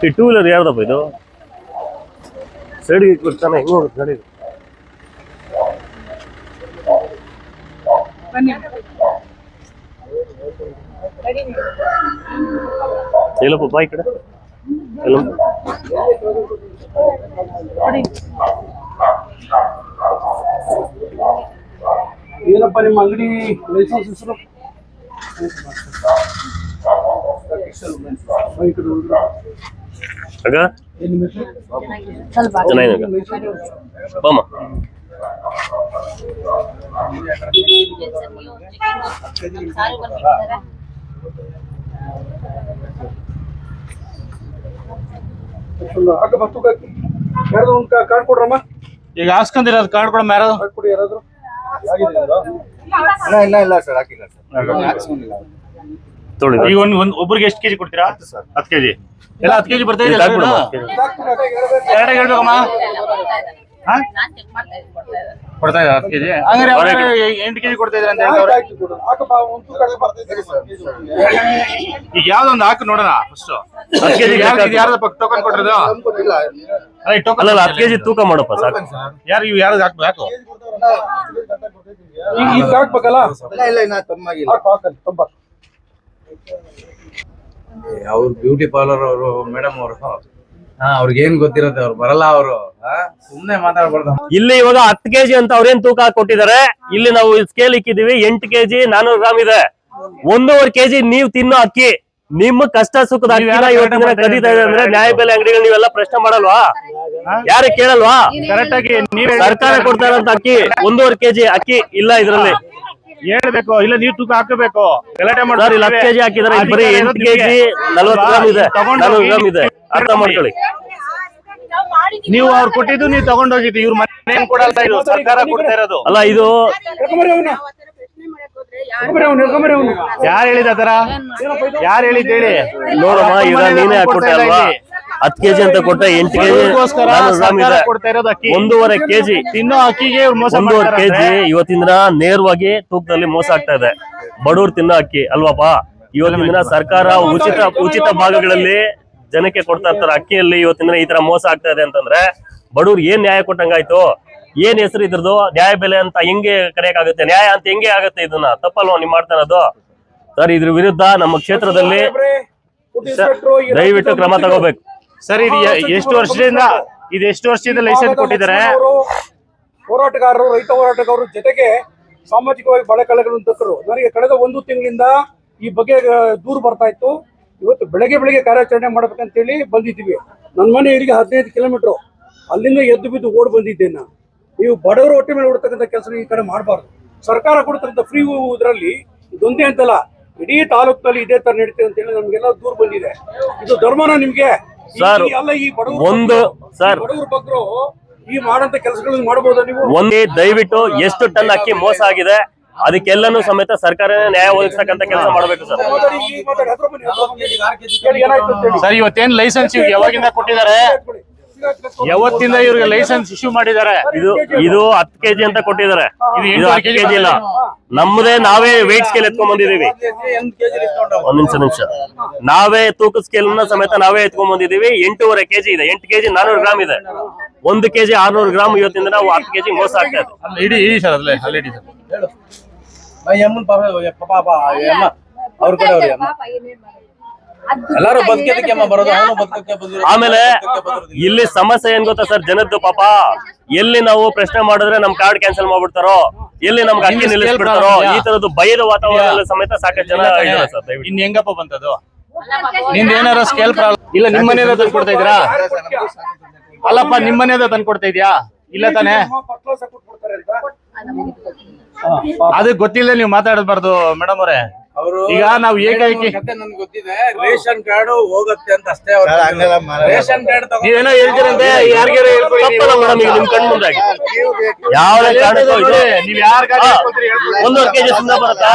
ಈ two wheeler ಯಾರ್ದಪ್ಪ ಇದು ಸೈಡ್ಗೆ ಕೊಡ್ತಾನೆ ಹೆಂಗ್ ಹೋಗುತ್ತೆ ಗಾಡಿ ಎಲ್ಲಪ್ಪ ಬಾಯ್ ಕಡೆ ಎಲ್ಲ ಏನಪ್ಪ ನಿಮ್ಮ ಅಂಗಡಿ ಲೈಸೆನ್ಸ್ ಹೆಸರು ಆಗ ಏನ್ ನಿಮ್ಮ ಹೆಸರು? ಚೆನ್ನಾಗಿದೆ ಬಾಮ ಅಕ್ಕ ಬತ್ತು ಕಾಕಿ ಯಾರ್ದು ಒಂದು ಕಾರ್ಡ್ ಕೊಡ್ರಮ್ಮ ಈಗ ಹಾಸ್ಕೊಂಡಿರೋದು ಕಾರ್ಡ್ ಕೊಡಮ್ಮ ಯಾರು ಕಾರ್ಡ್ ಕೊಡಿ ಯಾರಾದ್ರು ಆಗಿದೆ ಇದು? ಇಲ್ಲ ಇಲ್ಲ ಇಲ್ಲ ಸರ್ ಹಾಕಿಲ್ಲ ಸರ್. ತೊಳಿ ಈಗ ಒಂದು ಒಂದು ಒಬ್ರಿಗೆ ಎಷ್ಟು ಕೆಜಿ ಕೊಡ್ತೀರಾ? ಹತ್ತು ಕೆಜಿ. ಎಲ್ಲ ಹತ್ತು ಕೆಜಿ ಬರ್ತಾ ಇದೆ? ಎರಡೇ ಹೇಳ್ಬೇಕಮ್ಮ? ಕೊಡ್ತಾ ಇದ್ದಾರೆ ಹತ್ತು ಕೆಜಿ. ಹಂಗಾರೆ ಎಂಟು ಕೆಜಿ ಕೊಡ್ತಾ ಇದ್ದಾರೆ ಅಂತ ಹೇಳ್ತಾರೆ. ಈಗ ಯಾವ್ದೊಂದು ಹಾಕಿ ನೋಡೋಣ ಫಸ್ಟ್ ಹತ್ತು ಕೆಜಿ ಯಾರ್ದು ಯಾರ್ದಪ್ಪ ಟೋಕನ್ ಕೊಟ್ಟಿರೋದು? ಅಲ್ಲ ಟೋಕನ್ ಅಲ್ಲ ಹತ್ತು ಕೆಜಿ ತೂಕ ಮಾಡಪ್ಪ ಸಾಕು. ಯಾರು ಇವು ಯಾರ್ದು ಹಾಕ್ಬೇಕು? ಹಾಕು ಈಗ ಈಗ ಹಾಕ್ಬೇಕಲ್ಲ ಇಲ್ಲ ಇಲ್ಲ ಇನ್ನ ತಮ್ಮಾಗಿಲ್ಲ ಹಾಕಲ್ಲ ತುಂಬ. ಅವ್ರು ಬ್ಯೂಟಿ ಪಾರ್ಲರ್ ಅವರು ಮೇಡಮ್ ಅವರು. ಹಾ ಅವ್ರಿಗೆ ಏನ್ ಗೊತ್ತಿರತ್ತೆ ಅವ್ರು ಬರಲ್ಲ ಅವರು. ಸುಮ್ನೆ ಮಾತಾಡ್ಬಾರ್ದು. ಇಲ್ಲಿ ಇವಾಗ ಹತ್ತು ಕೆಜಿ ಅಂತ ಅವ್ರೇನ್ ತೂಕ ಹಾಕ್ ಕೊಟ್ಟಿದ್ದಾರೆ? ಇಲ್ಲಿ ನಾವು ಸ್ಕೇಲ್ ಇಕ್ಕಿದೀವಿ ಎಂಟು ಕೆಜಿ ನಾನೂರು ಗ್ರಾಮ್ ಇದೆ. ಒಂದೂವರೆ ಕೆಜಿ ನೀವ್ ತಿನ್ನೋ ಅಕ್ಕಿ. ನಿಮ್ಮ ಕಷ್ಟ ಸುಖದ ಇದೆ ಅಂದ್ರೆ ನ್ಯಾಯಬೆಲೆ ಅಂಗಡಿಗಳು ನೀವೆಲ್ಲ ಪ್ರಶ್ನೆ ಮಾಡಲ್ವಾ? ಯಾರು ಕೇಳಲ್ವಾ? ಕರೆಕ್ಟ್ ಆಗಿ ನೀವೇ ಸರ್ಕಾರ ಕೊಡ್ತಾ ಇರೋಂತ ಅಕ್ಕಿ ಒಂದೂವರೆ ಕೆಜಿ ಅಕ್ಕಿ ಇಲ್ಲ ಇದ್ರಲ್ಲಿ. ಹೇಳ್ಬೇಕು. ಇಲ್ಲ ನೀವು ತೂಕ ಹಾಕಬೇಕು. ಗಲಾಟೆ ಸರ್ ಇಲ್ಲಿ ಹತ್ತು ಕೆಜಿ ಹಾಕಿದ್ರೆ ಬರೀ ಎಂಟು ಕೆಜಿ ನಲ್ವತ್ತು ಗ್ರಾಮ್ ಇದೆ. ನಾನೂರು ಗ್ರಾಮ್ ಇದೆ. ಅರ್ಥ ಮಾಡ್ಕೊಳ್ಳಿ. ನೀವು ಅವ್ರು ಕೊಟ್ಟಿದ್ದು ನೀವು ತಗೊಂಡೋಗಿದ್ದು ಇವ್ರ ಮನೆ ಕೊಡಲ್ತಾ ಕೊಡಲ್ಲ ಇದು. ಸರ್ಕಾರ ಕೊಡ್ತಾ ಇರೋದು. ಅಲ್ಲ ಇದು ಯಾರು ಹೇಳಿದ ತರ ಯಾರು ಹೇಳಿದ್ ಹೇಳಿ? ನೋಡಮ್ಮ ಈಗ ನೀನೇ ಹಾಕೊಟ್ಟೆ ಅಲ್ವಾ? ಹತ್ ಕೆಜಿ ಅಂತ ಕೊಟ್ಟೆ ಎಂಟು ಕೆಜಿ. ಒಂದೂವರೆ ಕೆಜಿ. ತಿನ್ನೋ ಅಕ್ಕಿಗೆ ಒಂದೂವರೆ ಕೆಜಿ ಇವತ್ತಿನ ದಿನ ನೇರವಾಗಿ ತೂಕದಲ್ಲಿ ಮೋಸ ಆಗ್ತಾ ಇದೆ. ಬಡವ್ರು ತಿನ್ನೋ ಅಕ್ಕಿ ಅಲ್ವಾಪ ಇವತ್ತಿನ ದಿನ ಸರ್ಕಾರ ಉಚಿತ ಉಚಿತ ಭಾಗಗಳಲ್ಲಿ ಜನಕ್ಕೆ ಕೊಡ್ತಾ ಇರ್ತಾರೆ. ಅಕ್ಕಿಯಲ್ಲಿ ಇವತ್ತಿನ ಈ ತರ ಮೋಸ ಆಗ್ತಾ ಇದೆ ಅಂತಂದ್ರೆ ಬಡವ್ರು ಏನ್ ನ್ಯಾಯ ಕೊಟ್ಟಂಗಾಯ್ತು? ಏನ್ ಹೆಸರು ಇದ್ರದ್ದು? ನ್ಯಾಯ ಬೆಲೆ ಅಂತ ಹೆಂಗೆ ಕರೆಯಕ್ಕಾಗುತ್ತೆ? ನ್ಯಾಯ ಅಂತ ಹೆಂಗೆ ಆಗುತ್ತೆ ಇದನ್ನ? ತಪ್ಪಲ್ವಾ ನೀವು ಮಾಡ್ತಾ ಇರೋದು? ಸರ್ ಇದ್ರ ವಿರುದ್ಧ ನಮ್ಮ ಕ್ಷೇತ್ರದಲ್ಲಿ ದಯವಿಟ್ಟು ಕ್ರಮ ತಗೋಬೇಕು. ಸರ್ ಇದು ಎಷ್ಟು ವರ್ಷದಿಂದ ಇದು ಎಷ್ಟು ವರ್ಷದಿಂದ ಲೈಸೆನ್ಸ್ ಕೊಟ್ಟಿದ್ದಾರೆ? ಅವರು ಹೋರಾಟಗಾರರು ರೈತ ಹೋರಾಟಗಾರರು ಜೊತೆಗೆ ಸಾಮಾಜಿಕವಾಗಿ ಬಳಕೆಗಳನ್ನು ತಕ್ಕರು ನನಗೆ ಕಳೆದ ಒಂದು ತಿಂಗಳಿಂದ ಈ ಬಗ್ಗೆ ದೂರು ಬರ್ತಾ ಇತ್ತು. ಇವತ್ತು ಬೆಳಗ್ಗೆ ಬೆಳಗ್ಗೆ ಕಾರ್ಯಾಚರಣೆ ಮಾಡ್ಬೇಕಂತೇಳಿ ಬಂದಿದ್ದೀವಿ. ನನ್ನ ಮನೆ ಇಲ್ಲಿಗೆ ಹದಿನೈದು ಕಿಲೋಮೀಟರ್ ಅಲ್ಲಿಂದ ಎದ್ದು ಬಿದ್ದು ಓಡ್ ಬಂದಿದ್ದೇನೆ ನಾನು. ನೀವು ಬಡವರು ಹೊಟ್ಟೆ ಮೇಲೆ ಹೊಡ್ತಕ್ಕಂಥ ಕೆಲಸ ಈ ಕಡೆ ಮಾಡಬಾರ್ದು. ಸರ್ಕಾರ ಕೊಡ್ತಕ್ಕಂಥ ಫ್ರೀ ಇದರಲ್ಲಿ ಇದೊಂದೇ ಅಂತಲ್ಲ ಇಡೀ ತಾಲೂಕಿನಲ್ಲಿ ಇದೇ ತರ ನಡಿತೀವಿ ಅಂತ ಹೇಳಿ ನಮ್ಗೆಲ್ಲ ದೂರ ಬಂದಿದೆ. ಇದು ಧರ್ಮನ ನಿಮ್ಗೆ. ಈ- ಒಂದು ಸರ್ ಬಡವ್ರ ಈ ಮಾಡಂತ ಕೆಲಸಗಳನ್ನ ಮಾಡಬಹುದಾ ನೀವು? ಒಂದೇ ದಯವಿಟ್ಟು ಎಷ್ಟು ಟನ್ ಅಕ್ಕಿ ಮೋಸ ಆಗಿದೆ ಅದಕ್ಕೆಲ್ಲನೂ ಸಮೇತ ಸರ್ಕಾರ ನ್ಯಾಯ ಒದಗಿಸ್ತಕ್ಕಂಥ ಕೆಲಸ ಮಾಡಬೇಕು ಸರ್. ಸರ್ ಇವತ್ತೇನ್ ಲೈಸೆನ್ಸ್ ಯಾವಾಗಿಂದ ಕೊಟ್ಟಿದ್ದಾರೆ? ಯಾವತ್ತಿಂದ ಇವ್ರಿಗೆ ಲೈಸೆನ್ಸ್ ಇಶ್ಯೂ ಮಾಡಿದ್ದಾರೆ? ಇದು ಇದು ಹತ್ತು ಕೆಜಿ ಅಂತ ಕೊಟ್ಟಿದ್ದಾರೆ. ಇದು ಇದು ಹತ್ತು ಕೆಜಿ ಇಲ್ಲ. ನಮ್ಮದೇ ನಾವೇ ವೇಟ್ ಸ್ಕೇಲ್ ಎತ್ಕೊಂಡ್ ಬಂದಿದೀವಿ ಒಂದ್ ನಿಮಿಷ ನಿಮಿಷ. ನಾವೇ ತೂಕ ಸ್ಕೇಲ್ ಸಮೇತ ನಾವೇ ಎತ್ಕೊಂಡ್ ಬಂದಿದೀವಿ ಎಂಟೂವರೆ ಕೆಜಿ ಇದೆ. ಎಂಟು ಕೆಜಿ ನಾನೂರು ಗ್ರಾಮ್ ಇದೆ. ಒಂದು ಕೆಜಿ ಆರ್ನೂರು ಗ್ರಾಮ್ ಇವತ್ತಿಂದ ನಾವು ಹತ್ತು ಕೆಜಿ ಮೋಸ ಆಗ್ತಾ ಇದೆ ಅವ್ರ ಕಡೆ ಅವ್ರಿಗೆ ಎಲ್ಲಾರು ಬದುಕೋದಕ್ಕೆ ಬರೋದು ಅವನು ಬದುಕಕ್ಕೆ ಬಂದಿರೋ ಆಮೇಲೆ ಇಲ್ಲಿ ಸಮಸ್ಯೆ ಏನ್ ಗೊತ್ತಾ ಸರ್? ಜನದ್ದು ಪಾಪ. ಎಲ್ಲಿ ನಾವು ಪ್ರಶ್ನೆ ಮಾಡಿದ್ರೆ ನಮ್ ಕಾರ್ಡ್ ಕ್ಯಾನ್ಸಲ್ ಮಾಡ್ಬಿಡ್ತಾರೋ? ಎಲ್ಲಿ ನಮ್ಗೆ ಅಕ್ಕಿ ನಿಲ್ಲಿಸ್ಬಿಡ್ತಾರೋ? ಈ ತರದ್ದು ಭಯದ ವಾತಾವರಣ ಸಮೇತ ಸಾಕಷ್ಟು ಜನ ಇದ್ದಾರೆ ಸರ್ ದಯವಿಟ್ಟು. ಇನ್ ಹೆಂಗಪ್ಪ ಬಂತದು ನಿಂದ ಏನಾರ ಸ್ಕೇಲ್ ಪ್ರಾಬ್ಲಮ್ ಇಲ್ಲ ನಿಮ್ ಮನೆಯದ ತಂದು ಕೊಡ್ತಾ ಇದ್ದೀರಾ? ಅಲ್ಲಪ್ಪ ನಿಮ್ ಮನೆಯದ ತಂದು ಕೊಡ್ತಾ ಇದ್ಯಾ ಇಲ್ಲ ತಾನೇ. ಅದಕ್ಕೆ ಗೊತ್ತಿಲ್ಲ ನೀವು ಮಾತಾಡಬಾರ್ದು ಮೇಡಮ್ ಅವರು. ಈಗ ನಾವು ಏಕಾಏಕಿ ನನ್ಗೆ ಗೊತ್ತಿದೆ. ರೇಷನ್ ಕಾರ್ಡ್ ಹೋಗುತ್ತೆ ಅಂತ ಅಷ್ಟೇ ಅವ್ರು ರೇಷನ್ ಕಾರ್ಡ್ ನೀವೇನೋ ಹೇಳ್ತೀರಂತೆ ಯಾರಿಗಾರ ಹೇಳ್ಕೊಡಿ ತಪ್ಪಲ್ಲ ಮೇಡಮ್ ಈಗ ನಿಮ್ ಕಣ್ ಮುಂದಾಗಿ. ಯಾವ ಕಾರಣಕ್ಕೂ ಇದು ನೀವ್ ಯಾರ. ಒಂದೂವರೆ ಕೆಜಿ ಬರುತ್ತಾ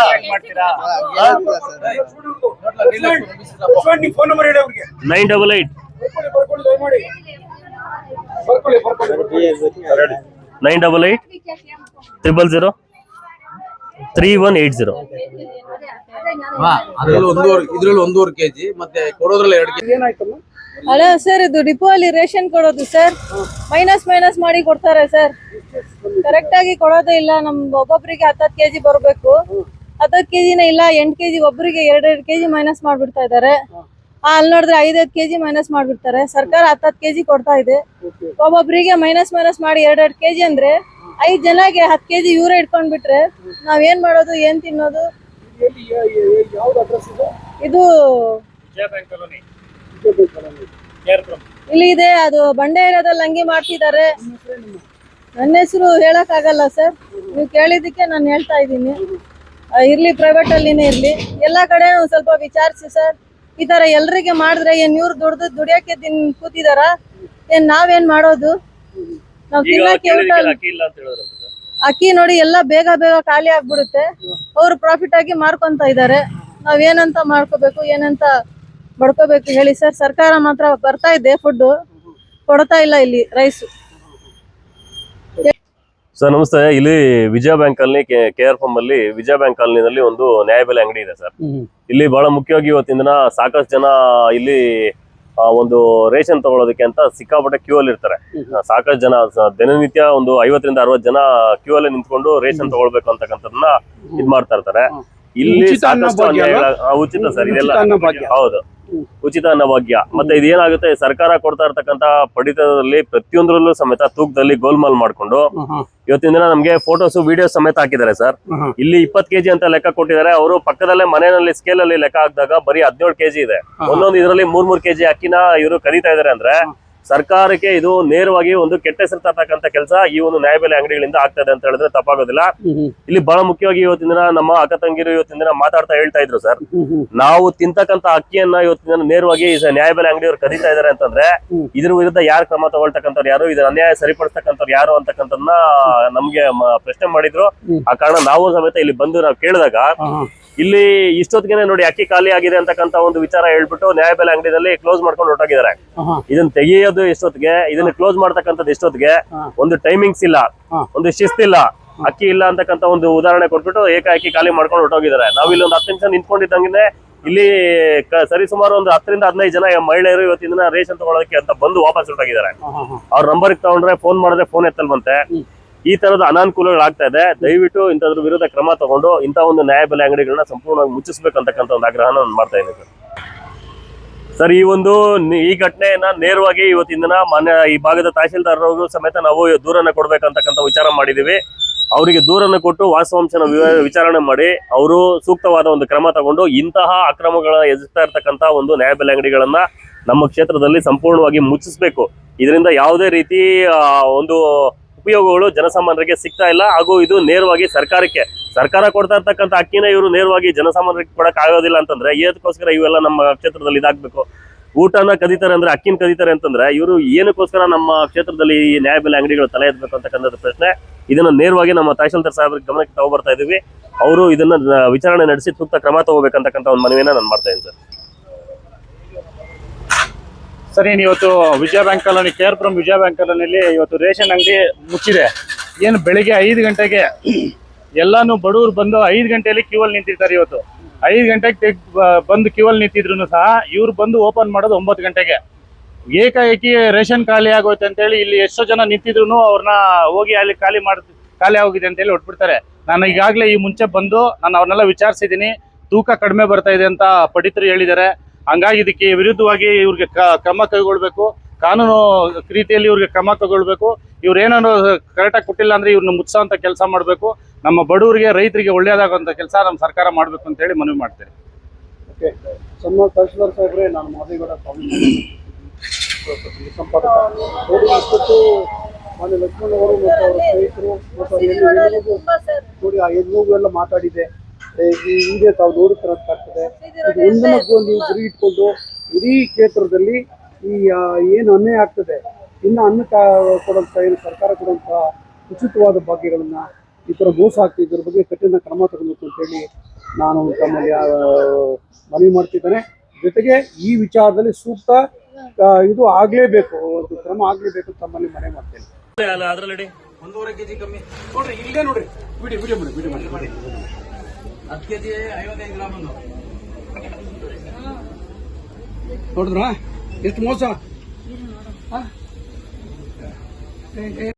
ಫೋನ್ ನಂಬರ್ ಹೇಳಿ ಅವ್ರಿಗೆ ನೈನ್ ಡಬಲ್ ಏಟ್ ಬರ್ಕೊಳ್ಳಿ ಬರ್ಕೊಳ್ಳಿ ದಯಮಾಡಿ ಬರ್ಕೊಳ್ಳಿ ಬರ್ಕೊಳ್ಳಿ nine double eight triple zero three one eight zero. ಅದ್ರಲ್ಲಿ ಒಂದೂವರೆ ಇದ್ರಲ್ಲಿ ಒಂದೂವರೆ ಕೆಜಿ ಮತ್ತೆ ಕೊಡೋದ್ರಲ್ಲಿ ಎರಡು ಕೆಜಿ. ಏನಾಯ್ತಮ್ಮ? ಅಲ್ಲ ಸರ್ ಇದು ಡಿಪೋ ಅಲ್ಲಿ ರೇಷನ್ ಕೊಡೋದು ಸರ್. ಮೈನಸ್ ಮೈನಸ್ ಮಾಡಿ ಕೊಡ್ತಾರೆ ಸರ್. ಕರೆಕ್ಟ್ ಆಗಿ ಕೊಡೋದೇ ಇಲ್ಲ. ನಮ್ ಒಬ್ಬೊಬ್ರಿಗೆ ಹತ್ತತ್ತು ಕೆಜಿ ಬರಬೇಕು. ಹತ್ತತ್ತು ಕೆಜಿನ ಇಲ್ಲ ಎಂಟು ಕೆಜಿ ಒಬ್ಬರಿಗೆ ಎರಡೆರಡು ಕೆಜಿ ಮೈನಸ್ ಮಾಡ್ಬಿಡ್ತಾ ಇದ್ದಾರೆ. ಆ, ಅಲ್ಲಿ ನೋಡಿದ್ರೆ ಐದೈದು ಕೆಜಿ ಮೈನಸ್ ಮಾಡ್ಬಿಡ್ತಾರೆ. ಸರ್ಕಾರ ಹತ್ತತ್ತು ಕೆಜಿ ಕೊಡ್ತಾ ಇದೆ. ಒಬ್ಬೊಬ್ರಿಗೆ ಮೈನಸ್ ಮೈನಸ್ ಮಾಡಿ ಎರಡೆರಡು ಕೆಜಿ ಅಂದ್ರೆ ಐದ್ ಜನಗೆ ಹತ್ತು ಕೆಜಿ ಇವರೇ ಇಟ್ಕೊಂಡ್ಬಿಟ್ರೆ ನಾವ್ ಏನ್ ಮಾಡೋದು ಏನ್ ತಿನ್ನೋದು? ಎಲ್ಲಿ ಯಾ- ಯಾ- ಯಾವ್ದು ಅಡ್ರೆಸ್ ಇದೆ ಇದು ಇಲ್ಲಿ ಇದೆ ಅದು ಬಂಡೆ ಏರಿಯಾದಲ್ಲಿ ಹಂಗೆ ಮಾಡ್ತಿದ್ದಾರೆ. ನನ್ನ ಹೆಸರು ಹೇಳಕ್ ಆಗಲ್ಲ ಸರ್. ನೀವು ಕೇಳಿದಕ್ಕೆ ನಾನು ಹೇಳ್ತಾ ಇದ್ದೀನಿ. ಇರ್ಲಿ ಪ್ರೈವೇಟ್ ಅಲ್ಲಿನೇ ಇರ್ಲಿ. ಎಲ್ಲಾ ಕಡೆ ಸ್ವಲ್ಪ ವಿಚಾರಿಸಿ ಸರ್. ಈ ತರ ಎಲ್ರಿಗೆ ಮಾಡಿದ್ರೆ ಏನ್ ಇವ್ರು ದುಡ್ದು ದುಡಿಯಕ್ಕೆ ತಿನ್ ಕೂತಿದಾರ? ಏನ್ ನಾವೇನ್ ಮಾಡೋದು? ನಾವ್ ತಿನ್ನಕ್ಕೆ ಊಟ ಅಕ್ಕಿ ನೋಡಿ ಎಲ್ಲ ಬೇಗ ಬೇಗ ಖಾಲಿ ಆಗ್ಬಿಡುತ್ತೆ. ಅವ್ರು ಪ್ರಾಫಿಟ್ ಆಗಿ ಮಾರ್ಕೊಂತ ಇದ್ದಾರೆ. ನಾವ್ ಏನಂತ ಮಾಡ್ಕೋಬೇಕು ಏನಂತ ಬಡ್ಕೋಬೇಕು ಹೇಳಿ ಸರ್. ಸರ್ಕಾರ ಮಾತ್ರ ಬರ್ತಾ ಇದೆ ಫುಡ್ ಕೊಡ್ತಾ ಇಲ್ಲ ಇಲ್ಲಿ ರೈಸ್ ಸರ್ ನಮಸ್ತೆ. ಇಲ್ಲಿ ವಿಜಯ ಬ್ಯಾಂಕ್ ಅಲ್ಲಿ ಕೆ ಆರ್ ಫಾರ್ಮ್ ಅಲ್ಲಿ ವಿಜಯ ಬ್ಯಾಂಕ್ ಕಾಲನಿನಲ್ಲಿ ಒಂದು ನ್ಯಾಯಬೆಲೆ ಅಂಗಡಿ ಇದೆ ಸರ್. ಇಲ್ಲಿ ಬಹಳ ಮುಖ್ಯವಾಗಿ ಇವತ್ತಿನ ದಿನ ಸಾಕಷ್ಟು ಜನ ಇಲ್ಲಿ ಒಂದು ರೇಷನ್ ತಗೊಳ್ಳೋದಕ್ಕೆ ಅಂತ ಸಿಕ್ಕಾಪಟ್ಟೆ ಕ್ಯೂ ಅಲ್ಲಿ ಇರ್ತಾರೆ. ಸಾಕಷ್ಟು ಜನ ದಿನನಿತ್ಯ ಒಂದು ಐವತ್ತರಿಂದ ಅರವತ್ತು ಜನ ಕ್ಯೂ ಅಲ್ಲಿ ನಿಂತ್ಕೊಂಡು ರೇಷನ್ ತಗೊಳ್ಬೇಕು ಅಂತಕ್ಕಂಥದನ್ನ ಇದ್ ಮಾಡ್ತಾ ಇರ್ತಾರೆ. ಇಲ್ಲಿ ಸಾಕಷ್ಟು ಉಚಿತ ಸರ್ ಇದೆಲ್ಲ. ಹೌದು. ಉಚಿತ ಅನ್ನಭಾಗ್ಯ ಮತ್ತೆ ಇದೇನಾಗುತ್ತೆ ಸರ್ಕಾರ ಕೊಡ್ತಾ ಇರ್ತಕ್ಕಂತ ಪಡಿತದಲ್ಲಿ ಪ್ರತಿಯೊಂದರಲ್ಲೂ ಸಮೇತ ತೂಕದಲ್ಲಿ ಗೋಲ್ಮಾಲ್ ಮಾಡ್ಕೊಂಡು ಇವತ್ತಿನ ದಿನ ನಮ್ಗೆ ಫೋಟೋಸ್ ವಿಡಿಯೋಸ್ ಸಮೇತ ಹಾಕಿದ್ದಾರೆ ಸರ್. ಇಲ್ಲಿ ಇಪ್ಪತ್ ಕೆಜಿ ಅಂತ ಲೆಕ್ಕ ಕೊಟ್ಟಿದ್ದಾರೆ. ಅವರು ಪಕ್ಕದಲ್ಲೇ ಮನೆಯಲ್ಲಿ ಸ್ಕೇಲ್ ಅಲ್ಲಿ ಲೆಕ್ಕ ಹಾಕಿದಾಗ ಬರೀ ಹದಿನೇಳು ಕೆಜಿ ಇದೆ. ಒಂದೊಂದು ಇದರಲ್ಲಿ ಮೂರ್ ಮೂರ್ ಕೆಜಿ ಅಕ್ಕಿನ ಇವರು ಕರೀತಾ ಇದಾರೆ ಅಂದ್ರೆ ಸರ್ಕಾರಕ್ಕೆ ಇದು ನೇರವಾಗಿ ಒಂದು ಕೆಟ್ಟ ಹೆಸರು ತರ್ತಕ್ಕಂಥ ಕೆಲಸ ಈ ಒಂದು ನ್ಯಾಯಬೆಲೆ ಅಂಗಡಿಗಳಿಂದ ಆಗ್ತದೆ ಅಂತ ಹೇಳಿದ್ರೆ ತಪ್ಪಾಗೋದಿಲ್ಲ. ಇಲ್ಲಿ ಬಹಳ ಮುಖ್ಯವಾಗಿ ಇವತ್ತಿನ ದಿನ ನಮ್ಮ ಅಕ್ಕ ತಂಗಿರು ಇವತ್ತಿನ ದಿನ ಮಾತಾಡ್ತಾ ಹೇಳ್ತಾ ಇದ್ರು ಸರ್. ನಾವು ತಿಂತಕ್ಕಂತ ಅಕ್ಕಿಯನ್ನ ಇವತ್ತಿನ ದಿನ ನೇರವಾಗಿ ಈ ನ್ಯಾಯಬೆಲೆ ಅಂಗಡಿಯವರು ಕರೀತಾ ಇದಾರೆ ಅಂತಂದ್ರೆ ಇದ್ರ ವಿರುದ್ಧ ಯಾರು ಕ್ರಮ ತಗೊಳ್ತಕ್ಕಂಥವ್ರು ಯಾರು ಇದನ್ನ ಅನ್ಯಾಯ ಸರಿಪಡಿಸ್ತಕ್ಕಂಥವ್ರು ಯಾರು ಅಂತಕ್ಕಂಥ ನಮ್ಗೆ ಪ್ರಶ್ನೆ ಮಾಡಿದ್ರು. ಆ ಕಾರಣ ನಾವು ಸಮೇತ ಇಲ್ಲಿ ಬಂದು ನಾವು ಕೇಳಿದಾಗ ಇಲ್ಲಿ ಇಷ್ಟೊತ್ತಿಗೆ ನೋಡಿ ಅಕ್ಕಿ ಖಾಲಿ ಆಗಿದೆ ಅಂತಕ್ಕಂತ ಒಂದು ವಿಚಾರ ಹೇಳ್ಬಿಟ್ಟು ನ್ಯಾಯಬೆಲೆ ಅಂಗಡಿನಲ್ಲಿ ಕ್ಲೋಸ್ ಮಾಡ್ಕೊಂಡು ಹೊರಟೋಗಿದ್ದಾರೆ ಇದನ್ನ ತೆಗೆಯೋದು ಇಷ್ಟೊತ್ತಿಗೆ ಇದನ್ನ ಕ್ಲೋಸ್ ಮಾಡ್ತಕ್ಕಂಥದ್ದು ಇಷ್ಟೊತ್ತಿಗೆ ಒಂದು ಟೈಮಿಂಗ್ಸ್ ಇಲ್ಲ ಒಂದು ಶಿಸ್ತಿಲ್ಲ ಅಕ್ಕಿ ಇಲ್ಲ ಅಂತಕ್ಕಂಥ ಒಂದು ಉದಾಹರಣೆ ಕೊಟ್ಬಿಟ್ಟು ಏಕಾಏಕಿ ಖಾಲಿ ಮಾಡ್ಕೊಂಡು ಹೊರಟೋಗಿದ್ದಾರೆ. ನಾವು ಇಲ್ಲಿ ಒಂದು ಹತ್ತು ನಿಮಿಷ ನಿಂತ್ಕೊಂಡಿದ್ದಂಗೆ ಇಲ್ಲಿ ಸರಿ ಸುಮಾರು ಒಂದು ಹತ್ತರಿಂದ ಹದಿನೈದು ಜನ ಮಹಿಳೆಯರು ಇವತ್ತಿನ ದಿನ ರೇಷನ್ ತಗೊಳ್ಳೋದಕ್ಕೆ ಅಂತ ಬಂದು ವಾಪಸ್ ಹೊರಟೋಗಿದ್ದಾರೆ. ಅವ್ರ ನಂಬರ್ ತಗೊಂಡ್ರೆ ಫೋನ್ ಮಾಡಿದ್ರೆ ಫೋನ್ ಎತ್ತಲ್ವಂತೆ. ಈ ತರದ ಅನಾನುಕೂಲಗಳಾಗ್ತಾ ಇದೆ. ದಯವಿಟ್ಟು ಇಂಥದ್ರ ವಿರುದ್ಧ ಕ್ರಮ ತಗೊಂಡು ಇಂಥ ಒಂದು ನ್ಯಾಯಬೆಲೆ ಅಂಗಡಿಗಳನ್ನ ಸಂಪೂರ್ಣವಾಗಿ ಮುಚ್ಚಿಸ್ಬೇಕಂತಕ್ಕಂಥ ಒಂದು ಆಗ್ರಹನ ನಾನು ಮಾಡ್ತಾ ಇದ್ದೀನಿ ಸರ್. ಈ ಒಂದು ಈ ಘಟನೆಯನ್ನ ನೇರವಾಗಿ ಇವತ್ತಿನ ದಿನ ಮಾನ್ಯ ಈ ಭಾಗದ ತಹಶೀಲ್ದಾರರು ಸಮೇತ ನಾವು ದೂರನ್ನ ಕೊಡ್ಬೇಕಂತಕ್ಕಂಥ ವಿಚಾರ ಮಾಡಿದೀವಿ ಅವರಿಗೆ ದೂರನ್ನ ಕೊಟ್ಟು ವಾಸ್ತವಾಂಶನ ವಿಚಾರಣೆ ಮಾಡಿ, ಅವರು ಸೂಕ್ತವಾದ ಒಂದು ಕ್ರಮ ತಗೊಂಡು ಇಂತಹ ಅಕ್ರಮಗಳ ಎದುರ್ತಾ ಇರ್ತಕ್ಕಂಥ ಒಂದು ನ್ಯಾಯಬೆಲೆ ಅಂಗಡಿಗಳನ್ನ ನಮ್ಮ ಕ್ಷೇತ್ರದಲ್ಲಿ ಸಂಪೂರ್ಣವಾಗಿ ಮುಚ್ಚಿಸಬೇಕು. ಇದರಿಂದ ಯಾವುದೇ ರೀತಿ ಒಂದು ಉಪಯೋಗಗಳು ಜನಸಾಮಾನ್ಯರಿಗೆ ಸಿಗ್ತಾ ಇಲ್ಲ. ಹಾಗೂ ಇದು ನೇರವಾಗಿ ಸರ್ಕಾರಕ್ಕೆ, ಸರ್ಕಾರ ಕೊಡ್ತಾ ಇರ್ತಕ್ಕಂಥ ಅಕ್ಕಿನ ಇವರು ನೇರವಾಗಿ ಜನಸಾಮಾನ್ಯರಿಗೆ ಕೊಡಕ್ ಆಗೋದಿಲ್ಲ ಅಂತಂದ್ರೆ ಏದಕ್ಕೋಸ್ಕರ ಇವೆಲ್ಲ ನಮ್ಮ ಕ್ಷೇತ್ರದಲ್ಲಿ ಇದಾಗ್ಬೇಕು. ಊಟನ ಕದೀತಾರೆ ಅಂದ್ರೆ ಅಕ್ಕಿನ ಕದೀತಾರೆ ಅಂತಂದ್ರೆ, ಇವರು ಏನಕ್ಕೋಸ್ಕರ ನಮ್ಮ ಕ್ಷೇತ್ರದಲ್ಲಿ ಈ ನ್ಯಾಯಬೆಲೆ ಅಂಗಡಿಗಳು ತಲೆ ಎತ್ತಬೇಕು ಅಂತಕ್ಕಂಥದ್ದು ಪ್ರಶ್ನೆ. ಇದನ್ನ ನೇರವಾಗಿ ನಮ್ಮ ತಹಶೀಲ್ದಾರ್ ಸಾಹೇಬ್ರಿಗೆ ಗಮನಕ್ಕೆ ತಗೊಬರ್ತಾ ಇದೀವಿ. ಅವರು ಇದನ್ನ ವಿಚಾರಣೆ ನಡೆಸಿ ಸೂಕ್ತ ಕ್ರಮ ತಗೋಬೇಕಂತಕ್ಕಂಥ ಒಂದು ಮನವಿಯನ್ನ ನಾನು ಮಾಡ್ತಾ ಇದ್ದೀನಿ ಸರ್. ಸರಿ ಇವತ್ತು Vijaya bank colony K R Puram Vijaya bank ಕಾಲೋನಿಯಲ್ಲಿ ಇವತ್ತು ರೇಷನ್ ಅಂಗಡಿ ಮುಚ್ಚಿದೆ. ಏನು ಬೆಳಿಗ್ಗೆ ಐದು ಗಂಟೆಗೆ ಎಲ್ಲಾನು ಬಡವರು ಬಂದು ಐದು ಗಂಟೆಯಲ್ಲಿ ಕ್ಯೂ ಅಲ್ಲಿ ನಿಂತಿರ್ತಾರೆ ಇವತ್ತು. ಐದು ಗಂಟೆಗೆ ತೆಗ್ ಬಂದು ಕ್ಯೂ ಅಲ್ಲಿ ನಿಂತಿದ್ರು ಸಹ ಇವ್ರು ಬಂದು ಓಪನ್ ಮಾಡೋದು ಒಂಬತ್ತು ಗಂಟೆಗೆ. ಏಕಾಏಕಿ ರೇಷನ್ ಖಾಲಿ ಆಗೋಯ್ತು ಅಂತೇಳಿ ಇಲ್ಲಿ ಎಷ್ಟೋ ಜನ ನಿಂತಿದ್ರು ಅವ್ರನ್ನ ಹೋಗಿ ಅಲ್ಲಿ ಖಾಲಿ ಮಾಡ್, ಖಾಲಿ ಆಗೋಗಿದೆ ಅಂತೇಳಿ ಹೊಟ್ಬಿಡ್ತಾರೆ. ನಾನು ಈಗಾಗಲೇ ಈ ಮುಂಚೆ ಬಂದು ನಾನು ಅವ್ರನ್ನೆಲ್ಲ ವಿಚಾರಿಸಿದ್ದೀನಿ. ತೂಕ ಕಡಿಮೆ ಬರ್ತಾ ಇದೆ ಅಂತ ಪಡಿತರು ಹೇಳಿದ್ದಾರೆ. ಹಂಗಾಗಿ ಇದಕ್ಕೆ ವಿರುದ್ಧವಾಗಿ ಇವ್ರಿಗೆ ಕ- ಕ್ರಮ ಕೈಗೊಳ್ಬೇಕು. ಕಾನೂನು ರೀತಿಯಲ್ಲಿ ಇವ್ರಿಗೆ ಕ್ರಮ ತಗೊಳ್ಬೇಕು ಇವ್ರು ಏನಾದ್ರು ಕರೆಕ್ಟಾಗಿ ಕೊಟ್ಟಿಲ್ಲ ಅಂದ್ರೆ ಇವ್ರನ್ನ ಮುಚ್ಚೋಂಥ ಕೆಲಸ ಮಾಡಬೇಕು. ನಮ್ಮ ಬಡವರಿಗೆ ರೈತರಿಗೆ ಒಳ್ಳೆಯದಾಗುವಂಥ ಕೆಲಸ ನಮ್ಮ ಸರ್ಕಾರ ಮಾಡಬೇಕು ಅಂತೇಳಿ ಮನವಿ ಮಾಡ್ತೇನೆ. ಮಾತಾಡಿದೆ ಈ ತಾವು ನೋಡುತ್ತಿರೋದಾಗ್ತದೆ ಇದು ಒಂದು ಮಗು ನೀವು ಗುರಿ ಇಟ್ಕೊಂಡು ಇಡೀ ಕ್ಷೇತ್ರದಲ್ಲಿ ಈ ಏನು ಅನ್ಯಾಯ ಆಗ್ತದೆ. ಇನ್ನು ಅನ್ನ ಕೊಡುವಂಥ ಏನು ಸರ್ಕಾರ ಕೊಡುವಂಥ ಉಚಿತವಾದ ಭಾಗ್ಯಗಳನ್ನ ಈ ಥರ ಮೋಸ ಆಗ್ತಿದೆ. ಇದ್ರ ಬಗ್ಗೆ ಕಠಿಣ ಕ್ರಮ ತಗೊಳ್ಬೇಕು ಅಂತೇಳಿ ನಾನು ತಮ್ಮಲ್ಲಿ ಮನವಿ ಮಾಡ್ತಿದ್ದೇನೆ. ಜೊತೆಗೆ ಈ ವಿಚಾರದಲ್ಲಿ ಸೂಕ್ತ ಇದು ಆಗ್ಲೇಬೇಕು. ಒಂದು ಕ್ರಮ ಆಗ್ಲೇಬೇಕು ತಮ್ಮಲ್ಲಿ ಮನವಿ ಮಾಡ್ತೇನೆ. ಅದರಲ್ಲಿ ಒಂದೂವರೆ ಕೆಜಿ ಕಮ್ಮಿ. ನೋಡ್ರಿ, ಇಲ್ಲೇ ನೋಡ್ರಿ. ಬಿಡಿ ಬಿಡಿ ಮಾಡಿ, ವಿಡಿಯೋ ಮಾಡಿ. ಹತ್ತು ಕೆಜಿ ಐವತ್ತೈದು ಗ್ರಾಮ್ ಒಂದು. ನೋಡಿದ್ರಾ? ಎಷ್ಟು ಮೋಸ?